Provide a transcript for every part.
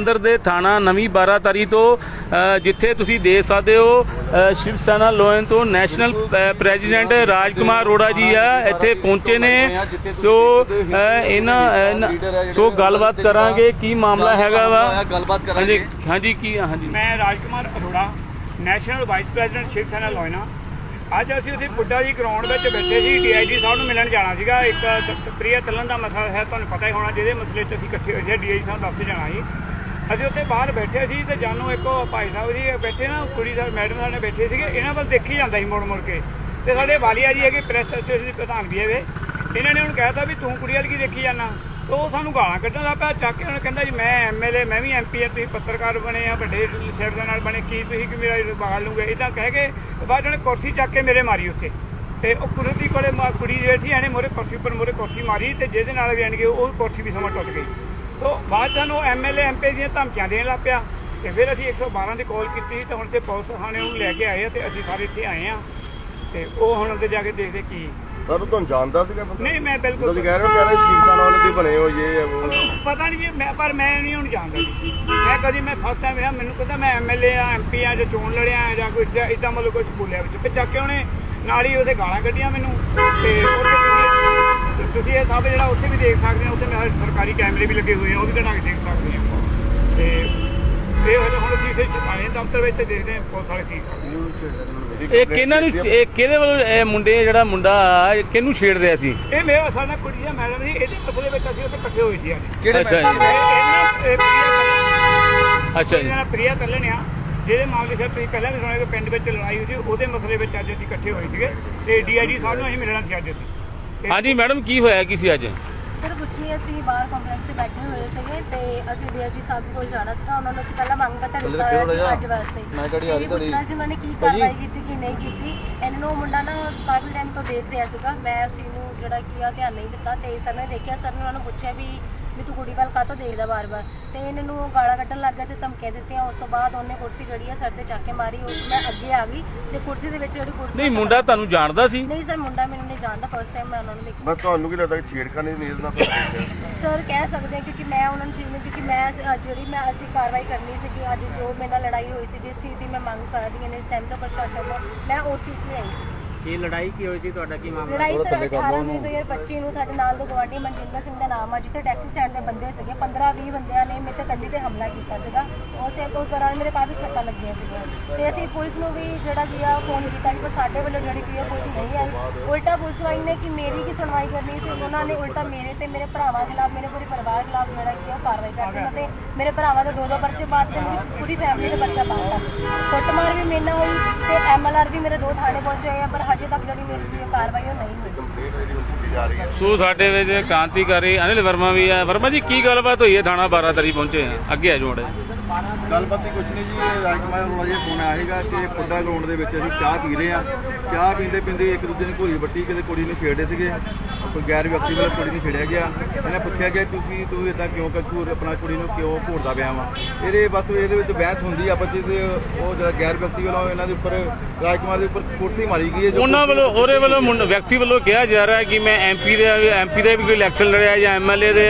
ਜਲੰਧਰ ਦੇ ਥਾਣਾ ਨਵੀਂ ਬਾਰਾਤਰੀ ਤੋਂ ਅ, ਜਿੱਥੇ ਤੁਸੀਂ ਦੇਖ ਸਕਦੇ ਹੋ ਸ਼ਿਵ ਸੈਨਾ ਲੋਇਨ ਤੋਂ ਨੈਸ਼ਨਲ ਪ੍ਰੈਜ਼ੀਡੈਂਟ ਰਾਜਕੁਮਾਰ ਅਰੋੜਾ ਜੀ ਆ ਇੱਥੇ ਪਹੁੰਚੇ ਨੇ। ਸੋ ਇਹਨਾਂ ਸੋ ਗੱਲਬਾਤ ਕਰਾਂਗੇ ਕੀ ਮਾਮਲਾ ਹੈਗਾ ਵਾ? ਗੱਲਬਾਤ ਹਾਂਜੀ ਕਰਾਂਗੇ। ਹਾਂਜੀ ਕੀ ਹਾਂਜੀ। ਮੈਂ Rajkumar Arora national vice president Shiv Sena ਲੋਇਨਾ ਅੱਜ ਅਸੀਂ ਉੱਥੇ ਪੁੱਡਾ ਜੀ ਗਰਾਊਂਡ ਵਿੱਚ ਬੈਠੇ ਸੀ ਡੀਆਈਜੀ ਸਾਹਿਬ ਨੂੰ ਮਿਲਣ ਜਾਣਾ ਸੀਗਾ। ਇੱਕ ਪ੍ਰਿਆ ਤਲਨ ਦਾ ਮਸਲਾ ਹੈ ਤੁਹਾਨੂੰ ਪਤਾ ਹੀ ਹੋਣਾ ਜਿਹਦੇ ਮਸਲੇ 'ਚ ਅਸੀਂ ਇਕੱਠੇ ਹੋਏ ਸੀ ਡੀਆਈਜੀ ਸਾਹਿਬ ਦਫ਼ਤਰ ਜਾਣਾ ਸੀ। ਅਸੀਂ ਉੱਥੇ ਬਾਹਰ ਬੈਠੇ ਸੀ ਤੇ ਜਾਨੂ ਇੱਕ ਭਾਈ ਸਾਹਿਬ ਜੀ ਬੈਠੇ ਨਾ, ਕੁੜੀ ਸਾਹਿਬ ਮੈਡਮ ਸਾਹਿਬ ਨੇ ਬੈਠੇ ਸੀਗੇ, ਇਹਨਾਂ ਵੱਲ ਦੇਖੀ ਜਾਂਦਾ ਸੀ ਮੁੜ ਮੁੜ ਕੇ। ਤੇ ਸਾਡੇ ਵਾਲੀਆ ਜੀ ਹੈਗੇ, ਪ੍ਰੈਸ ਐਸੋਸੀਏਸ਼ਨ ਦੇ ਪ੍ਰਧਾਨ ਵੀ ਹੈਗੇ। ਇਹਨਾਂ ਨੇ ਹੁਣ ਕਹਿਤਾ ਵੀ ਤੂੰ ਕੁੜੀ ਵਾਲੀ ਕੀ ਦੇਖੀ ਜਾਂਦਾ ਤੇ ਉਹ ਸਾਨੂੰ ਗਾਲਾਂ ਕੱਢਣ ਲੱਗ ਪਿਆ, ਚੱਕ ਕੇ ਉਹਨੇ ਕਹਿੰਦਾ ਜੀ, ਮੈਂ ਐਮਐਲਏ ਮੈਂ ਵੀ ਐਮਪੀ ਆ, ਤੁਸੀਂ ਪੱਤਰਕਾਰ ਬਣੇ ਆ, ਵੱਡੇ ਸਿਰ ਦੇ ਨਾਲ ਬਣੇ, ਕੀ ਤੁਸੀਂ ਕਿ ਮੇਰਾ ਬਾਲ ਲੂਗੇ ਇਦਾਂ ਕਹਿ ਕੇ ਬਾਅਦ ਉਹਨੇ ਕੁਰਸੀ ਚੱਕ ਕੇ ਮੇਰੇ ਮਾਰੀ ਉੱਥੇ। ਤੇ ਉਹ ਕੁੜੀ ਕੋਲੇ ਕੁੜੀ ਜਿਹੜੀ ਸੀ, ਇਹਨੇ ਮੋਰੇ ਕੁਰਸੀ ਉੱਪਰ ਮੋਰੇ ਕੁਰਸੀ ਮਾਰੀ ਤੇ ਜਿਹਦੇ ਨਾਲ ਵੀ ਆਣਗੇ ਉਹ ਕੁਰਸੀ ਵੀ ਸਮਾਂ ਟੁੱਟ ਗਈ। ਤੋਂ ਬਾਅਦ ਸਾਨੂੰ ਐਮਐਲਏ ਐਮਪੀ ਦੀਆਂ ਧਮਕੀਆਂ ਦੇਣ ਲੱਗ ਪਿਆ। ਤੇ ਫਿਰ ਅਸੀਂ 112 ਦੀ ਕਾਲ ਕੀਤੀ ਤੇ ਹੁਣ ਤੇ ਪੁਲਿਸ ਥਾਣੇ ਨੂੰ ਲੈ ਕੇ ਆਏ ਆ ਤੇ ਅਸੀਂ ਸਾਰੇ ਇੱਥੇ ਆਏ ਆ। ਤੇ ਉਹ ਹੁਣ ਉੱਤੇ ਜਾ ਕੇ ਦੇਖਦੇ ਕੀ ਸਰ ਤੁਹਾਨੂੰ ਜਾਣਦਾ ਸੀਗਾ ਬੰਦਾ? ਨਹੀਂ ਮੈਂ ਬਿਲਕੁਲ ਤੁਸੀਂ ਕਹਿ ਰਹੇ ਹੋ ਕਹਿੰਦੇ ਸ਼ੀਸ਼ਾ ਨਾਲ ਦੇ ਬਣੇ ਹੋ ਇਹ ਪਤਾ ਨਹੀਂ ਜੀ ਮੈਂ ਪਰ ਮੈਂ ਨਹੀਂ ਹੁਣ ਜਾਣਦਾ ਜੀ। ਮੈਂ ਕਦੀ ਮੈਂ ਫਸਟ ਟਾਈਮ ਰਿਹਾ ਮੈਨੂੰ ਕਹਿੰਦਾ ਮੈਂ ਐਮਐਲਏ ਆ ਐਮਪੀ ਆ ਜਾਂ ਚੋਣ ਲੜਿਆ ਆ ਜਾਂ ਕੁਝ ਇਦਾਂ ਮਤਲਬ ਕੁਝ ਬੋਲਿਆ ਵਿੱਚ। ਤੇ ਚੱਕ ਕੇ ਉਹਨੇ ਨਾਲ ਹੀ ਉਹਦੇ ਗਾਲਾਂ ਕੱਢੀਆਂ ਮੈਨੂੰ। ਤੇ ਉਹਦੇ ਤੁਸੀਂ- ਇਹ ਸਭ ਜਿਹੜਾ ਉੱਥੇ ਵੀ ਦੇਖ ਸਕਦੇ ਹੋ ਉੱਥੇ ਮੇਰੇ ਸਰਕਾਰੀ ਕੈਮਰੇ ਵੀ ਲੱਗੇ ਹੋਏ ਆ ਉਹ ਵੀ ਕਢਾ ਕੇ ਦੇਖ ਸਕਦੇ ਆ ਤੇ ਇਹ ਹੁਣ ਹੁਣ ਅਸੀਂ ਇੱਥੇ ਆਏ ਦਫ਼ਤਰ ਵਿੱਚ ਤੇ ਦੇਖਦੇ ਹਾਂ ਪੁਲਿਸ ਵਾਲੇ ਕੀ ਕਰਦੇ ਇਹ ਕਿਹਨਾਂ ਨੂੰ ਇਹ ਕਿਹਦੇ ਵੱਲੋਂ ਇਹ ਮੁੰਡੇ ਜਿਹੜਾ ਮੁੰਡਾ ਇਹ ਕਿਹਨੂੰ ਛੇੜ ਰਿਹਾ ਸੀ? ਇਹ ਮੇਰੇ ਅਸਲ ਨਾਲ ਕੁੜੀ ਦਾ ਮੈਡਮ ਸੀ ਇਹਦੇ ਮਸਲੇ ਵਿੱਚ ਅਸੀਂ ਉੱਥੇ ਇਕੱਠੇ ਹੋਏ ਸੀ ਅੱਜ। ਕਿਹੜੇ ਅੱਛਾ ਜੀ ਅੱਛਾ ਜੀ। ਜਿਹੜਾ ਪ੍ਰਿਆ ਕੱਲਣ ਆ ਜਿਹਦੇ ਮਾਮਲੇ ਸਿਰ ਤੁਸੀਂ ਪਹਿਲਾਂ ਵੀ ਸੁਣਿਆ ਕਿ ਪਿੰਡ ਵਿੱਚ ਲੜਾਈ ਹੋਈ ਸੀ ਉਹਦੇ ਮਸਲੇ ਵਿੱਚ ਅੱਜ ਅਸੀਂ ਇਕੱਠੇ ਹੋਏ ਸੀਗੇ। ਤੇ ਡੀਆਈਜੀ ਸਾਹਿਬ ਨੂੰ ਅਸੀਂ ਮਿਲਣਾ ਸੀ ਅੱਜ ਅਸੀਂ। ਹਾਂਜੀ ਮੈਡਮ ਕੀ ਹੋਇਆ? ਕੀ ਸੀ ਅੱਜ? ਸਰ ਕੁਛ ਨਹੀਂ ਅਸੀਂ ਬਾਹਰ ਕੰਪਲੈਕਸ ਤੇ ਬੈਠੇ ਹੋਏ ਸੀਗੇ ਤੇ ਅਸੀਂ ਡੀਆਈਜੀ ਸਾਹਿਬ ਕੋਲ ਜਾਣਾ ਸੀਗਾ। ਉਹਨਾਂ ਨੂੰ ਅਸੀਂ ਪਹਿਲਾਂ ਮੰਗ ਪੱਤਰ ਦਿੱਤਾ ਹੋਇਆ ਸੀ ਅੱਜ ਵਾਸਤੇ। ਮੈਂ ਕਿਹੜੀ ਆ ਰਹੀ ਇਹ ਪੁੱਛਣਾ ਸੀ ਉਹਨਾਂ ਨੇ ਕੀ ਕਾਰਵਾਈ ਕੀਤੀ ਕੀ ਨਹੀਂ ਕੀਤੀ। ਇਹਨਾਂ ਨੂੰ ਮੁੰਡਾ ਨਾ ਕਾਫੀ ਟਾਈਮ ਤੋਂ ਦੇਖ ਰਿਹਾ ਸੀਗਾ। ਮੈਂ ਉਸ ਨੂੰ ਜਿਹੜਾ ਕੀ ਆ ਧਿਆਨ ਨਹੀਂ ਦਿੱਤਾ ਤੇ ਸਰ ਨੇ ਦੇਖਿਆ ਸਰ ਨੇ ਉਹਨਾਂ ਨੂੰ ਪੁੱਛਿਆ ਵੀ ਵੀ ਤੂੰ ਕੁੜੀ ਵੱਲ ਕਾਹਤੋਂ ਦੇਖਦਾ ਬਾਰ-ਬਾਰ ਤੇ ਇਹਨਾਂ ਨੂੰ ਉਹ ਗਾਲਾਂ ਕੱਢਣ ਲੱਗ ਗਿਆ ਤੇ ਧਮਕੀਆਂ ਦਿੱਤੀਆਂ। ਉਸ ਤੋਂ ਬਾਅਦ ਉਹਨੇ ਕੁਰਸੀ ਜਿਹੜੀ ਆ ਸਰ ਤੇ ਚੱਕ ਕੇ ਮਾਰੀ। ਉਸ ਮੈਂ ਅੱਗੇ ਆ ਗਈ ਤੇ ਕੁਰਸੀ ਦੇ ਵਿੱਚ ਜਿਹੜੀ ਕੁਰਸੀ ਨਹੀਂ ਮੁੰਡਾ ਤੁਹਾਨੂੰ ਜਾਣਦਾ ਸੀ? ਨਹੀਂ ਸਰ ਮੁੰਡਾ ਮੈਨੂੰ ਨਹੀਂ ਜਾਣਦਾ। ਫਸਟ ਟਾਈਮ ਮੈਂ ਉਹਨਾਂ ਨੂੰ ਦੇਖਿਆ। ਬਸ ਤੁਹਾਨੂੰ ਕੀ ਲੱਗਦਾ ਕਿ ਛੇੜਖਾਨੀ ਦੀ ਨੀਂਦ ਨਾਲ ਤੁਹਾਨੂੰ ਸਰ ਕਹਿ ਸਕਦੇ ਹਾਂ ਕਿਉਂਕਿ ਮੈਂ ਉਹਨਾਂ ਨੂੰ ਚੀਜ਼ ਨੂੰ ਕਿਉਂਕਿ ਮੈਂ ਜਿਹੜੀ ਮੈਂ ਅਸੀਂ ਕਾਰਵਾਈ ਕਰਨੀ ਸੀ ਕਿ ਅੱਜ ਜੋ ਮੇਰੇ ਨਾਲ ਲੜਾਈ ਹੋਈ ਸੀ ਜਿਸ ਚੀਜ਼ ਦੀ ਮੈਂ ਮੰਗ ਕਰ ਰਹੀ ਹਾਂ। ਇਸ ਟਾਈਮ ਤੋਂ ਪ੍ਰਸ਼ਾਸਨ ਨੂੰ ਮੈਂ ਉਸ ਚੀਜ਼ ਲਈ ਆਈ ਸੀ। ਕੀ ਲੜਾਈ ਕੀ ਹੋਈ ਸੀ? ਤੁਹਾਡਾ ਕੀ ਮਾਮਲਾ? ਲੜਾਈ ਸਰ 18 ਮਈ 2025 ਨੂੰ ਸਾਡੇ ਨਾਲ ਦੇ ਗਵਾਂਢੀ ਮਨਜਿੰਦਰ ਸਿੰਘ ਦਾ ਨਾਮ ਆ ਜਿੱਥੇ ਟੈਕਸੀ ਸਟੈਂਡ ਦੇ ਬੰਦੇ ਸੀਗੇ। 15 20 ਬੰਦਿਆਂ ਨੇ ਮੇਰੇ ਤੇ ਕੱਲੀ ਤੇ ਹਮਲਾ ਕੀਤਾ ਸੀਗਾ। ਉਸ ਉਸ ਦੌਰਾਨ ਮੇਰੇ ਕਾਫੀ ਸੱਟਾਂ ਲੱਗੀਆਂ ਸੀਗੀਆਂ। ਤੇ ਅਸੀਂ ਪੁਲਿਸ ਨੂੰ ਵੀ ਜਿਹੜਾ ਕੀ ਆ ਫੋਨ ਕੀਤਾ ਕਿ ਪਰ ਸਾਡੇ ਵੱਲੋਂ ਜਿਹੜੀ ਕੀ ਆ ਪੁਲਿਸ ਨਹੀਂ ਆਈ। ਉਲਟਾ ਪੁਲਿਸ ਵਾਲੀ ਨੇ ਕਿ ਮੇਰੀ ਕੀ ਸੁਣਵਾਈ ਕਰਨੀ ਸੀ? ਉਹਨਾਂ ਨੇ ਉਲਟਾ ਮੇਰੇ ਤੇ ਮੇਰੇ ਭਰਾਵਾਂ ਖਿਲਾਫ ਮੇਰੇ ਪੂਰੇ ਪਰਿਵਾਰ ਖਿਲਾਫ ਜਿਹੜਾ ਕੀ ਆ ਉਹ ਕਾਰਵਾਈ ਕਰ ਦਿੱਤੀ ਤੇ ਮੇਰੇ ਭਰਾਵਾਂ ਦੇ ਦੋ ਦੋ ਪਰਚੇ ਬਾਅਦ ਤੇ ਮੇਰੀ ਪੂਰੀ ਫੈਮਿਲੀ ਦੇ ਬੱਚਾ ਪਾਤਾ ਕੁੱਟਮਾਰ ਵੀ ਮੇਰੇ ਨਾਲ ਹੋਈ ਤੇ ਐਮਐਲਆਰ ਵੀ ਮੇਰੇ ਦੋ ਥਾਣੇ ਪਹੁੰਚੇ ਹੋਏ ਆ ਪਰ ਹਜੇ ਤੱਕ ਜਿਹੜੀ ਮੇਰੀ ਕੀ ਆ ਕਾਰਵਾਈ ਉਹ ਨਹੀਂ ਹੋਈ। ਕੰਪਲੀਟ ਜਿਹੜੀ ਹੁਣ ਕੀਤੀ ਜਾ ਰਹੀ ਹੈ। ਸੋ ਸਾਡੇ ਵਿੱਚ ਕਾਂਤੀਕਾਰੀ ਅਨਿਲ ਵਰਮਾ ਵੀ ਆ। ਵਰਮਾ ਜੀ ਕੀ ਗੱਲਬਾਤ ਹੋਈ ਹੈ? ਥਾਣਾ ਬਾਰਾਤਰੀ ਪਹੁੰਚੇ ਆ। ਅੱਗੇ ਆ ਜੋੜੇ ਗੱਲਬਾਤ ਹੀ ਕੁਝ ਨਹੀਂ ਜੀ ਰਾਜਕੁਮਾਰ ਅਰੋੜਾ ਜੀ ਫੋਨ ਆਇਆ ਸੀਗਾ ਕਿ ਪੁੱਡਾ ਗਰਾਊਂਡ ਦੇ ਵਿੱਚ ਅਸੀਂ ਚਾਹ ਪੀ ਰਹੇ ਆ ਚਾਹ ਪੀਂਦੇ ਪੀਂਦੇ ਇੱਕ ਦੂਜੇ ਨੂੰ ਘੋਰੀ ਵੱਟੀ ਕਿਤੇ ਕੁੜੀ ਨੂੰ ਛੇੜਦੇ ਸੀਗੇ। ਕੋਈ ਗੈਰ ਵਿਅਕਤੀ ਵੱਲੋਂ ਕੁੜੀ ਨੂੰ ਛੇੜਿਆ ਗਿਆ। ਇਹਨੇ ਪੁੱਛਿਆ ਗਿਆ ਤੁਸੀਂ ਤੂੰ ਇਦਾਂ ਕਿਉਂ ਕੱਕੂ ਆਪਣਾ ਕੁੜੀ ਨੂੰ ਕਿਉਂ ਘੋਰਦਾ ਪਿਆ ਵਾ? ਇਹਦੇ ਬਸ ਇਹਦੇ ਵਿੱਚ ਬਹਿਸ ਹੁੰਦੀ ਆ ਆਪਸ ਵਿੱਚ ਉਹ ਜਿਹੜਾ ਗੈਰ ਵਿਅਕਤੀ ਵੱਲੋਂ ਇਹਨਾਂ ਦੇ ਉੱਪਰ ਰਾਜਕੁਮਾਰ ਦੇ ਉੱਪਰ ਕੁਰਸੀ ਮਾਰੀ ਗਈ ਹੈ ਜੋ ਉਹਨਾਂ ਵੱਲੋਂ ਉਹਦੇ ਵੱਲੋਂ ਮੁੰਡਾ ਵਿਅਕਤੀ ਵੱਲੋਂ ਕਿਹਾ ਜਾ ਰਿਹਾ ਹੈ ਕਿ ਮੈਂ ਐਮਪੀ ਦੇ ਐਮਪੀ ਦੇ ਵੀ ਕੋਈ ਇਲੈਕਸ਼ਨ ਲੜਿਆ ਜਾਂ ਐਮਐਲਏ ਦੇ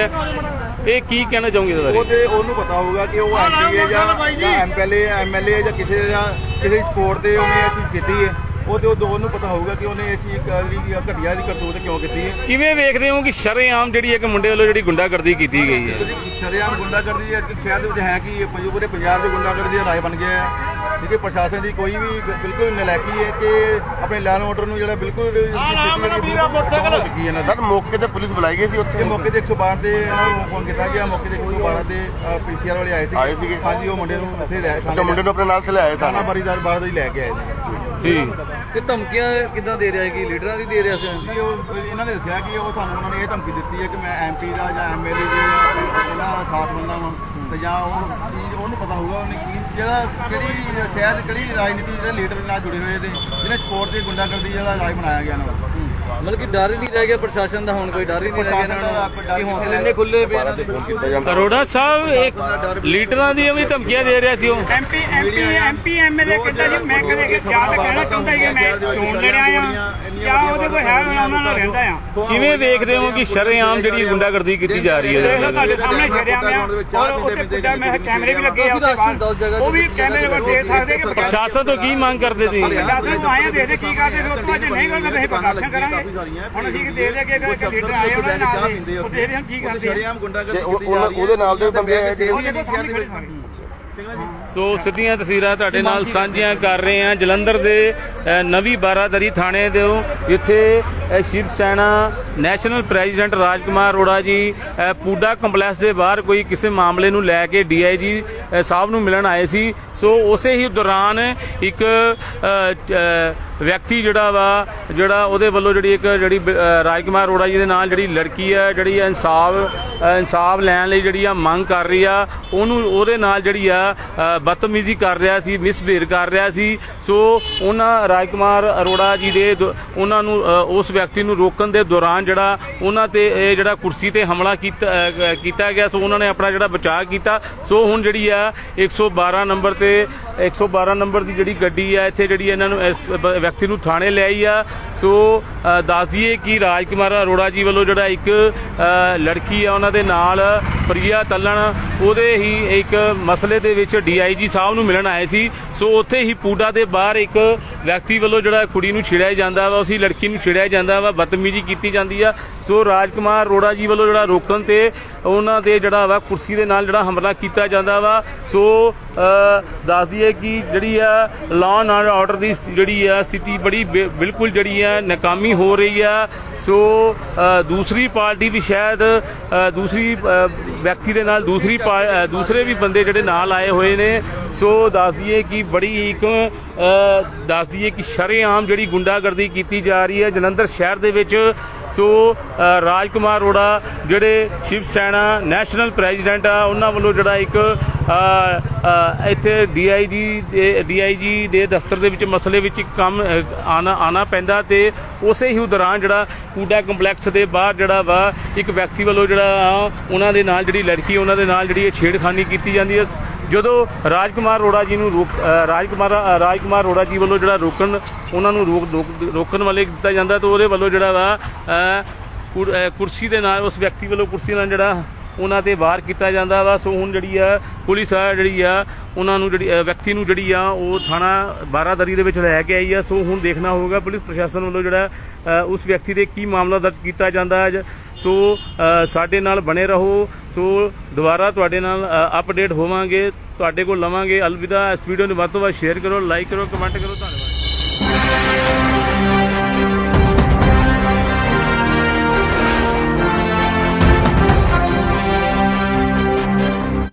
ਇਹ ਕੀ ਕਹਿਣਾ ਚਾਹੋਗੇ ਇਸ ਉਹ ਤੇ ਉਹਨੂੰ ਪਤਾ ਹੋਊਗਾ ਕਿ ਉਹ ਐਮਪੀ ਹੈ ਜਾਂ ਜਾਂ। ਐਮਐਲਏ ਐਮਐਲਏ ਜਾਂ ਕਿਸੇ ਜਾਂ ਕਿਸੇ ਸਪੋਰਟ ਤੇ ਉਹਨੇ ਇਹ ਚੀਜ਼ ਕੀਤੀ ਹੈ। ਉਹ ਤੇ ਉਹ ਦੋ ਨੂੰ ਪਤਾ ਹੋਊਗਾ ਕਿ ਉਹਨੇ ਇਹ ਚੀਜ਼ ਆ ਘਟੀਆ ਦੀ ਕਰਤੂਤ ਕਿਉਂ ਕੀਤੀ ਹੈ। ਕਿਵੇਂ ਵੇਖਦੇ ਹੋ ਕਿ ਸ਼ਰੇਆਮ ਜਿਹੜੀ ਇੱਕ ਮੁੰਡੇ ਵੱਲੋਂ ਜਿਹੜੀ ਗੁੰਡਾਗਰਦੀ ਕੀਤੀ ਗਈ ਹੈ? ਸ਼ਰੇਆਮ ਗੁੰਡਾਗਰਦੀ ਹੈ ਕਿ ਸ਼ਹਿਰ ਦੇ ਵਿੱਚ ਹੈ ਕਿ ਪੂਰੇ ਪੰਜਾਬ ਦੇ ਗੁੰਡਾਗਰਦੀ ਦਾ ਰਾਏ ਬਣ ਗਿਆ ਹੈ। ਜਿਹਦੇ ਪ੍ਰਸ਼ਾਸਨ ਦੀ ਕੋਈ ਵੀ ਬਿਲਕੁਲ ਨਲਾਇਕੀ ਹੈ ਕਿ ਆਪਣੇ ਲੈਨ ਆਰਡਰ ਨੂੰ ਜਿਹੜਾ ਬਿਲਕੁਲ ਸਰ ਮੌਕੇ ਤੇ ਪੁਲਿਸ ਬੁਲਾਈ ਗਈ ਸੀ ਉੱਥੇ? ਮੌਕੇ ਤੇ 112 ਤੇ ਇਹਨਾਂ ਨੂੰ ਫੋਨ ਕੀਤਾ ਗਿਆ ਮੌਕੇ ਤੇ 112 ਤੇ ਪੀਸੀਆਰ ਵਾਲੇ ਆਏ ਸੀ ਆਏ ਸੀਗੇ? ਹਾਂਜੀ ਉਹ ਮੁੰਡੇ ਨੂੰ ਇੱਥੇ ਲੈ ਅੱਛਾ ਮੁੰਡੇ ਨੂੰ ਆਪਣੇ ਨਾਲ ਤੇ ਲਿਆਏ ਥਾਣਾ? ਤਾਂ ਬਾਰੀਦਾਰ ਬਾਹਰ ਹੀ ਲੈ ਕੇ ਆਏ ਨੇ। ਠੀਕ। ਇਹ ਧਮਕੀਆਂ ਕਿੱਦਾਂ ਦੇ ਰਿਹਾ ਹੈ? ਕਿ ਲੀਡਰਾਂ ਦੀ ਦੇ ਰਿਹਾ ਸੀ? ਜੀ ਉਹ ਇਹਨਾਂ ਨੇ ਦੱਸਿਆ ਕਿ ਉਹ ਸਾਨੂੰ ਉਹਨਾਂ ਨੇ ਇਹ ਧਮਕੀ ਦਿੱਤੀ ਹੈ ਕਿ ਮੈਂ ਐਮਪੀ ਦਾ ਜਾਂ ਐਮਐਲਏ ਦਾ ਇਹਨਾਂ ਦਾ ਖਾਸ ਬੰਦਾ ਹਾਂ ਤੇ ਜਾਂ ਉਹ ਚੀਜ਼ ਉਹਨੂੰ ਪਤਾ ਹੋਊਗਾ ਉਹਨੇ ਕੀ, ਜਿਹੜਾ ਕਿਹੜੀ ਸ਼ਹਿਰ ਕਿਹੜੀ ਰਾਜਨੀਤੀ ਜਿਹੜੇ ਲੀਡਰ ਨਾਲ ਜੁੜੇ ਹੋਏ ਨੇ, ਜਿਹਨੇ ਸਪੋਰਟ ਤੇ ਗੁੰਡਾਗਰਦੀ ਜਿਹੜਾ ਰਾਜ ਬਣਾਇਆ ਗਿਆ ਨਾ। ਮਤਲਬ ਕਿ ਡਰ ਹੀ ਨਹੀਂ ਰਹਿ ਗਿਆ ਪ੍ਰਸ਼ਾਸਨ ਦਾ ਹੁਣ ਕੋਈ ਡਰ ਹੀ ਨਹੀਂ ਰਹਿ ਗਿਆ ਇਹਨਾਂ ਨੂੰ। ਕਿ ਹੌਸਲੇ ਇੰਨੇ ਖੁੱਲੇ ਪਏ ਇਹਨਾਂ ਦੇ। ਅਰੋੜਾ ਸਾਹਿਬ ਇੱਕ ਲੀਡਰਾਂ ਦੀਆਂ ਵੀ ਧਮਕੀਆਂ ਦੇ ਰਿਹਾ ਸੀ ਉਹ। ਐਮਪੀ ਐਮਪੀ ਐਮਪੀ ਐਮਐਲਏ ਕਹਿੰਦਾ ਜੀ ਮੈਂ ਕਦੇ ਕਿ ਜਾਂ ਤਾਂ ਕਹਿਣਾ ਚਾਹੁੰਦਾ ਕਿ ਮੈਂ ਚੋਣ ਲੜਿਆ ਆ। ਜਾਂ ਉਹਦੇ ਕੋਲ ਹੈ ਉਹਨਾਂ ਨਾਲ ਰਹਿੰਦਾ ਆ। ਕਿਵੇਂ ਵੇਖਦੇ ਹੋ ਕਿ ਸ਼ਰੇਆਮ ਜਿਹੜੀ ਗੁੰਡਾਗਰਦੀ ਕੀਤੀ ਜਾ ਰਹੀ ਹੈ ਤੁਹਾਡੇ ਸਾਹਮਣੇ? ਛੜਿਆ ਮੈਂ ਔਰ ਉੱਥੇ ਪੁੱਡਾ ਮੈਂ ਕੈਮਰੇ ਵੀ ਲੱਗੇ ਆ ਉਹ ਵੀ ਕੈਮਰੇ ਕੋਲ। ਦੇਖ ਸਕਦੇ ਕਿ ਪ੍ਰਸ਼ਾਸਨ ਤੋਂ ਕੀ ਮੰਗ ਕਰਦੇ ਤੁਸੀਂ? ਪ੍ਰਸ਼ਾਸਨ ਨੂੰ ਆਏ ਆ, ਦੇਖਦੇ ਕੀ ਕਰਦੇ ਫਿਰ ਉਸ ਤੋਂ ਬਾਅਦ ਨਹੀਂ ਕਰਦੇ ਫਿਰ ਪ੍ਰਦਰਸ਼ਨ ਕਰਾਂਗੇ ਹੁਣ ਅਸੀਂ ਕਿ ਦੇ ਦੇ ਕੇ ਅਗਰ ਕਿ ਲੀਡਰ ਆਏ ਉਹਨਾਂ ਦੇ ਨਾਲ ਦੇ, ਉਹ ਦੇਖਦੇ ਹਾਂ ਕੀ ਕਰਦੇ ਆ ਸ਼ਰੇਆਮ ਗੁੰਡਾਗਰਦੀ ਤੇ ਉਹ- ਉਹਨਾਂ- ਉਹਦੇ ਨਾਲ ਦੇ ਬੰਦੇ ਆਏ ਸੀ ਸਿੱਧੀਆਂ ਤਸਵੀਰਾਂ ਤੁਹਾਡੇ ਨਾਲ ਸਾਂਝੀਆਂ ਕਰ ਰਹੇ ਹਾਂ। ਜਲੰਧਰ ਦੇ ਅ, ਨਵੀਂ ਬਾਰਾਦਰੀ ਥਾਣੇ ਦੇ ਜਿੱਥੇ ਅ, ਸ਼ਿਵ ਸੈਨਾ ਨੈਸ਼ਨਲ ਪ੍ਰੈਜ਼ੀਡੈਂਟ ਰਾਜਕੁਮਾਰ ਅਰੋੜਾ ਜੀ ਅ, ਪੂਡਾ ਕੰਪਲੈਕਸ ਦੇ ਬਾਹਰ ਕੋਈ ਕਿਸੇ ਮਾਮਲੇ ਨੂੰ ਲੈ ਕੇ ਡੀਆਈਜੀ ਸਾਹਿਬ ਨੂੰ ਮਿਲਣ ਆਏ ਸੀ। ਸੋ ਉਸੇ ਹੀ ਦੌਰਾਨ ਇੱਕ ਵਿਅਕਤੀ ਜਿਹੜਾ ਵਾ ਜਿਹੜਾ ਉਹਦੇ ਵੱਲੋਂ ਜਿਹੜੀ ਇੱਕ ਜਿਹੜੀ ਬ- ਅ, ਰਾਜਕੁਮਾਰ ਅਰੋੜਾ ਜੀ ਦੇ ਨਾਲ ਜਿਹੜੀ ਲੜਕੀ ਹੈ ਜਿਹੜੀ ਇਨਸਾਫ ਇਨਸਾਫ ਲੈਣ ਲਈ ਜਿਹੜੀ ਆ ਮੰਗ ਕਰ ਰਹੀ ਆ ਉਹਨੂੰ ਉਹਦੇ ਨਾਲ ਜਿਹੜੀ ਆ ਬਦਤਮੀਜ਼ੀ ਕਰ ਰਿਹਾ ਸੀ ਮਿਸਬਿਹੇਵ ਕਰ ਰਿਹਾ ਸੀ। ਸੋ ਉਹਨਾਂ ਰਾਜਕੁਮਾਰ ਅਰੋੜਾ ਜੀ ਦੇ ਦ- ਉਹਨਾਂ ਨੂੰ ਉਸ ਵਿਅਕਤੀ ਨੂੰ ਰੋਕਣ ਦੇ ਦੌਰਾਨ ਜਿਹੜਾ ਉਹਨਾਂ ਤੇ ਇਹ ਜਿਹੜਾ ਕੁਰਸੀ ਤੇ ਹਮਲਾ ਕੀਤਾ ਕੀਤਾ ਗਿਆ ਸੋ ਉਹਨਾਂ ਨੇ ਆਪਣਾ ਜਿਹੜਾ ਬਚਾਅ ਕੀਤਾ। ਸੋ ਹੁਣ ਜਿਹੜੀ ਆ 112 ਨੰਬਰ ਤੇ 112 ਨੰਬਰ ਦੀ ਜਿਹੜੀ ਗੱਡੀ ਆ ਇੱਥੇ ਜਿਹੜੀ ਇਹਨਾਂ ਨੂੰ ਇਸ ਵਿਅਕਤੀ ਨੂੰ ਥਾਣੇ ਲੈ ਆਈ ਆ। ਸੋ ਅ, ਦੱਸ ਦਈਏ ਕਿ ਰਾਜਕੁਮਾਰ ਅਰੋੜਾ ਜੀ ਵੱਲੋਂ ਜਿਹੜਾ ਇੱਕ ਲੜਕੀ ਆ ਉਹਨਾਂ ਦੇ ਨਾਲ ਪ੍ਰਿਆ ਤੱਲਣ ਉਹਦੇ ਹੀ ਇੱਕ ਮਸਲੇ ਦੇ ਵਿੱਚ ਡੀਆਈਜੀ ਸਾਹਿਬ ਨੂੰ ਮਿਲਣ ਆਏ ਸੀ। ਸੋ ਉੱਥੇ ਹੀ ਪੂਡਾ ਦੇ ਬਾਹਰ ਇੱਕ ਵਿਅਕਤੀ ਵੱਲੋਂ ਜਿਹੜਾ ਕੁੜੀ ਨੂੰ ਛੇੜਿਆ ਜਾਂਦਾ ਵਾ ਉਸੇ ਲੜਕੀ ਨੂੰ ਛੇੜਿਆ ਜਾਂਦਾ ਵਾ ਬਦਤਮੀਜ਼ੀ ਕੀਤੀ ਜਾਂਦੀ ਆ। ਸੋ ਰਾਜਕੁਮਾਰ ਅਰੋੜਾ ਜੀ ਵੱਲੋਂ ਜਿਹੜਾ ਰੋਕਣ ਤੇ ਉਹਨਾਂ ਦੇ ਜਿਹੜਾ ਵਾ ਕੁਰਸੀ ਦੇ ਨਾਲ ਜਿਹੜਾ ਹਮਲਾ ਕੀਤਾ ਜਾਂਦਾ ਵਾ। ਸੋ ਅ, ਦੱਸ ਦਈਏ ਕਿ ਜਿਹੜੀ ਆ ਲਾਅ ਐਂਡ ਆਰਡਰ ਦੀ ਜਿਹੜੀ ਆ ਸਥਿਤੀ ਬੜੀ ਬਿ- ਬਿਲਕੁਲ ਜਿਹੜੀ ਆ ਨਾਕਾਮੀ ਹੋ ਰਹੀ ਆ। ਸੋ ਦੂਸਰੀ ਪਾਰਟੀ ਵੀ ਸ਼ਾਇਦ ਦੂਸਰੀ ਵਿਅਕਤੀ ਦੇ ਨਾਲ ਦੂਸਰੀ ਪਾ- ਅ, ਦੂਸਰੇ ਵੀ ਬੰਦੇ ਜਿਹੜੇ ਨਾਲ ਆਏ ਹੋਏ ਨੇ। ਸੋ ਦੱਸ ਦਈਏ ਕਿ ਬੜੀ ਇੱਕ ਅ, ਦੱਸ ਦਈਏ ਕਿ ਸ਼ਰੇਆਮ ਜਿਹੜੀ ਗੁੰਡਾਗਰਦੀ ਕੀਤੀ ਜਾ ਰਹੀ ਹੈ ਜਲੰਧਰ ਸ਼ਹਿਰ ਦੇ ਵਿੱਚ। ਸੋ ਅ, ਰਾਜਕੁਮਾਰ ਅਰੋੜਾ ਜਿਹੜੇ ਸ਼ਿਵ ਸੈਨਾ ਨੈਸ਼ਨਲ ਪ੍ਰੈਜ਼ੀਡੈਂਟ ਆ ਉਹਨਾਂ ਵੱਲੋਂ ਜਿਹੜਾ ਇੱਕ ਇੱਥੇ ਡੀਆਈਜੀ ਦੇ ਡੀਆਈਜੀ ਦੇ ਦਫ਼ਤਰ ਦੇ ਵਿੱਚ ਮਸਲੇ ਵਿੱਚ ਕੰਮ ਅ, ਆਣਾ ਆਣਾ ਪੈਂਦਾ ਤੇ ਉਸੇ ਹੀ ਦੌਰਾਨ ਜਿਹੜਾ ਕੂਡਾ ਕੰਪਲੈਕਸ ਦੇ ਬਾਹਰ ਜਿਹੜਾ ਵਾ ਇੱਕ ਵਿਅਕਤੀ ਵੱਲੋਂ ਜਿਹੜਾ ਉਹਨਾਂ ਦੇ ਨਾਲ ਜਿਹੜੀ ਲੜਕੀ ਉਹਨਾਂ ਦੇ ਨਾਲ ਜਿਹੜੀ ਇਹ ਛੇੜਖਾਨੀ ਕੀਤੀ ਜਾਂਦੀ ਹੈ। ਜਦੋਂ ਰਾਜਕੁਮਾਰ ਅਰੋੜਾ ਜੀ ਨੂੰ ਰੋਕ ਅ, ਰਾਜਕੁਮਾਰ ਅ, ਰਾਜਕੁਮਾਰ ਅਰੋੜਾ ਜੀ ਵੱਲੋਂ ਜਿਹੜਾ ਰੋਕਣ ਉਹਨਾਂ ਨੂੰ ਰੋਕ ਰੋਕ- ਰੋਕਣ ਵਾਲੇ ਕੀਤਾ ਜਾਂਦਾ ਤਾਂ ਉਹਦੇ ਵੱਲੋਂ ਜਿਹੜਾ ਵਾ ਕੁਰ- ਕੁਰਸੀ ਦੇ ਨਾਲ ਉਸ ਵਿਅਕਤੀ ਵੱਲੋਂ ਕੁਰਸੀ ਨਾਲ ਜਿਹੜਾ ਉਹਨਾਂ ਤੇ ਵਾਰ ਕੀਤਾ ਜਾਂਦਾ ਵਾ। ਸੋ ਹੁਣ ਜਿਹੜੀ ਆ, ਪੁਲਿਸ ਆ ਜਿਹੜੀ ਆ, ਉਹਨਾਂ ਨੂੰ ਜਿਹੜੀ ਵਿਅਕਤੀ ਨੂੰ ਜਿਹੜੀ ਆ, ਉਹ ਥਾਣਾ ਬਾਰਾਦਰੀ ਦੇ ਵਿੱਚ ਲੈ ਕੇ ਆਈ ਆ। ਸੋ ਹੁਣ ਦੇਖਣਾ ਹੋਊਗਾ ਪੁਲਿਸ ਪ੍ਰਸ਼ਾਸਨ ਵੱਲੋਂ ਜਿਹੜਾ ਉਸ ਵਿਅਕਤੀ ਦੇ ਕੀ ਮਾਮਲਾ ਦਰਜ ਕੀਤਾ ਜਾਂਦਾ ਹੈ ਸੋ ਸਾਡੇ ਨਾਲ ਬਣੇ ਰਹੋ। ਸੋ ਦੁਬਾਰਾ ਤੁਹਾਡੇ ਨਾਲ ਅਪਡੇਟ ਹੋਵਾਂਗੇ। ਤੁਹਾਡੇ ਕੋਲ ਲਵਾਂਗੇ। ਅਲਵਿਦਾ, ਇਸ ਵੀਡੀਓ ਨੂੰ ਵੱਧ ਤੋਂ ਵੱਧ ਸ਼ੇਅਰ ਕਰੋ ਲਾਈਕ ਕਰੋ ਕਮੈਂਟ ਕਰੋ। ਧੰਨਵਾਦ।